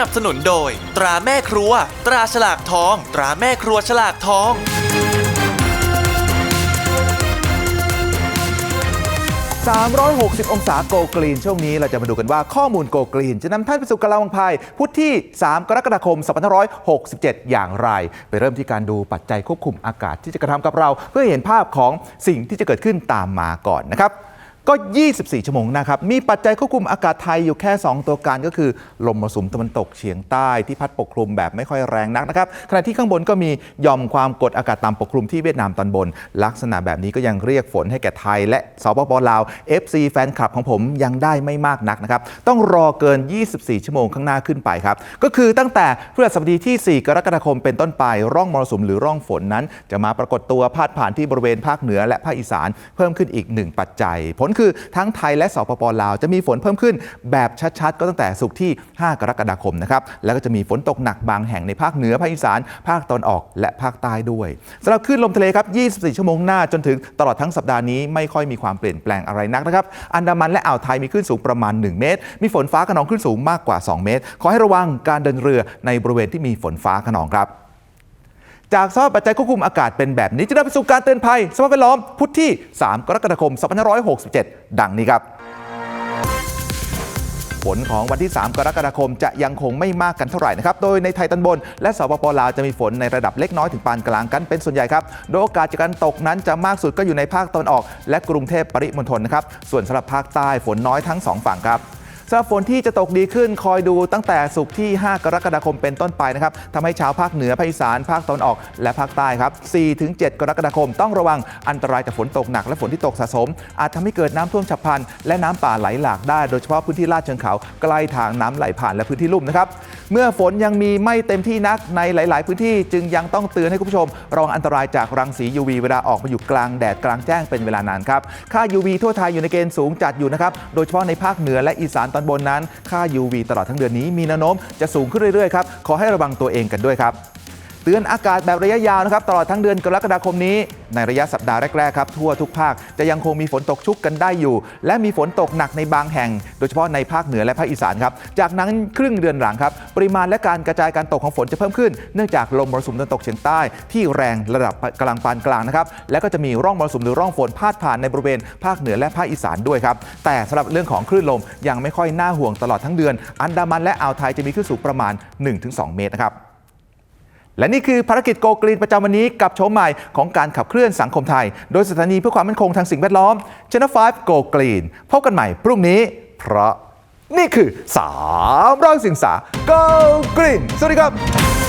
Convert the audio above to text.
นับสนุนโดย ตราแม่ครัว ตราฉลากทอง ตราแม่ครัวฉลากทอง 360 องศาโกกรีน ช่วงนี้เราจะมาดูกันว่าข้อมูลโกกรีน จะนำท่านไปสู่กะลาวังพายพุธที่ 3 กรกฎาคม 2567 อย่างไร ไปเริ่มที่การดูปัจจัยควบคุมอากาศที่จะกระทำกับเรา เพื่อเห็นภาพของสิ่งที่จะเกิดขึ้นตามมาก่อนนะครับ ก็ 24 ชั่วโมงนะครับ มีปัจจัยควบคุมอากาศไทยอยู่แค่ 2 ตัวการก็คือลมมรสุมตะวันตกเฉียงใต้ที่พัดปกคลุมแบบไม่ค่อยแรงนักนะครับ ขณะที่ข้างบนก็มีหย่อมความกดอากาศต่ำปกคลุมที่เวียดนามตอนบน ลักษณะแบบนี้ก็ยังเรียกฝนให้แก่ไทย และสปปลาว FC แฟนคลับของผมยังได้ไม่มากนักนะครับ ต้องรอเกิน 24 ชั่วโมงข้างหน้าขึ้นไปครับ ก็คือตั้งแต่พฤหัสบดีที่ 4 กรกฎาคมเป็นต้นไป ร่องมรสุมหรือร่องฝนนั้น จะมาปรากฏตัวพาดผ่านที่บริเวณภาคเหนือและภาคอีสานเพิ่มขึ้นอีกหนึ่งปัจจัยผลคือทั้งไทยและสปปลาวจะมีฝนเพิ่มขึ้นแบบชัดๆ ก็ตั้งแต่สุกที่ 5 กรกฎาคมนะครับแล้วก็จะมีฝนตกหนักบางแห่งในภาคเหนือภาคอีสาน ภาคตอนออกและภาคใต้ด้วยสำหรับคลื่นลมทะเลครับ 24 ชั่วโมงหน้าจนถึงตลอดทั้งสัปดาห์นี้ไม่ค่อยมีความเปลี่ยนแปลงอะไรนักนะครับอันดามันและอ่าวไทยมีคลื่นสูงประมาณ 1 เมตร มีฝนฟ้าขนองคลื่นสูงมากกว่า 2 เมตร ขอให้ระวังการเดินเรือในบริเวณที่มีฝนฟ้าขนองครับ จากสภาพปัจจัยควบคุมอากาศเป็นแบบนี้จะนำไปสู่การเตือนภัยสภาพแวดล้อมพุธที่ 3 กรกฎาคม 2567 ดังนี้ครับฝนของวันที่ 3 กรกฎาคมจะยังคงไม่มากกันเท่าไหร่นะครับ โดยในไทยตอนบน และสปปลาวจะมีฝนในระดับเล็กน้อยถึงปานกลางกันเป็นส่วนใหญ่ครับ โดยโอกาสจากการตกนั้นจะมากสุดก็อยู่ในภาคตะวันออก และกรุงเทพปริมณฑลนะครับ ส่วนสำหรับภาคใต้ฝนน้อยทั้งสองฝั่งครับ สำหรับฝนที่จะตกดีขึ้นคอยดูตั้งแต่สุกที่ 5 กรกฎาคมเป็นต้นไปนะครับทำให้ชาวภาคเหนือภาคอีสานภาคตะวันออก และภาคใต้ครับ4-7 กรกฎาคมต้องระวังอันตรายจากฝนตกหนักและฝนที่ตกสะสม อาจทำให้เกิดน้ำท่วมฉับพลัน และน้ำป่าไหลหลากได้ โดยเฉพาะพื้นที่ลาดเชิงเขาใกล้ทางน้ำไหลผ่านและพื้นที่ลุ่มนะครับเมื่อฝนยังมีไม่เต็มที่นักในหลาย ๆ พื้นที่จึงยังต้องเตือนให้คุณผู้ชมระวังอันตรายจากรังสี UV เวลาออกมาอยู่กลางแดดกลางแจ้งเป็นเวลานานครับค่า UV ทั่วไทยอยู่ในเกณฑ์สูงจัดอยู่นะครับโดยเฉพาะในภาคเหนือและอีสานตอนบนนั้น ค่า UV ตลอดทั้งเดือนนี้มีแนวโน้มจะสูงขึ้นเรื่อยๆครับ ขอให้ระวังตัวเองกันด้วยครับ เตือนอากาศแบบระยะยาวนะครับตลอดทั้งเดือนกรกฎาคมนี้ ในระยะสัปดาห์แรกๆครับทั่วทุกภาคจะยังคงมีฝนตกชุกกันได้อยู่ และมีฝนตกหนักในบางแห่ง โดยเฉพาะในภาคเหนือและภาคอีสานครับจากนั้นครึ่งเดือนหลังครับปริมาณและการกระจายการตกของฝนจะเพิ่มขึ้นเนื่องจากลมมรสุมตะวันตกเฉียงใต้ ที่แรงระดับกำลังปานกลางนะครับและก็จะมีร่องมรสุมหรือร่องฝนพาดผ่านในบริเวณภาคเหนือและภาคอีสานด้วยครับแต่สำหรับเรื่องของคลื่นลมยังไม่ค่อยน่าห่วงตลอดทั้งเดือน อันดามันและอ่าวไทยจะมีคลื่นสูงประมาณ 1-2 เมตรนะครับ และนี่คือภารกิจโกกรีนประจำวันนี้กับโฉมใหม่ของการขับเคลื่อนสังคมไทย โดยสถานีเพื่อความมั่นคงทางสิ่งแวดล้อม Channel 5 Go Green พบกันใหม่พรุ่งนี้ เพราะนี่คือ3ร้อยสิงสา Go Green สวัสดีครับ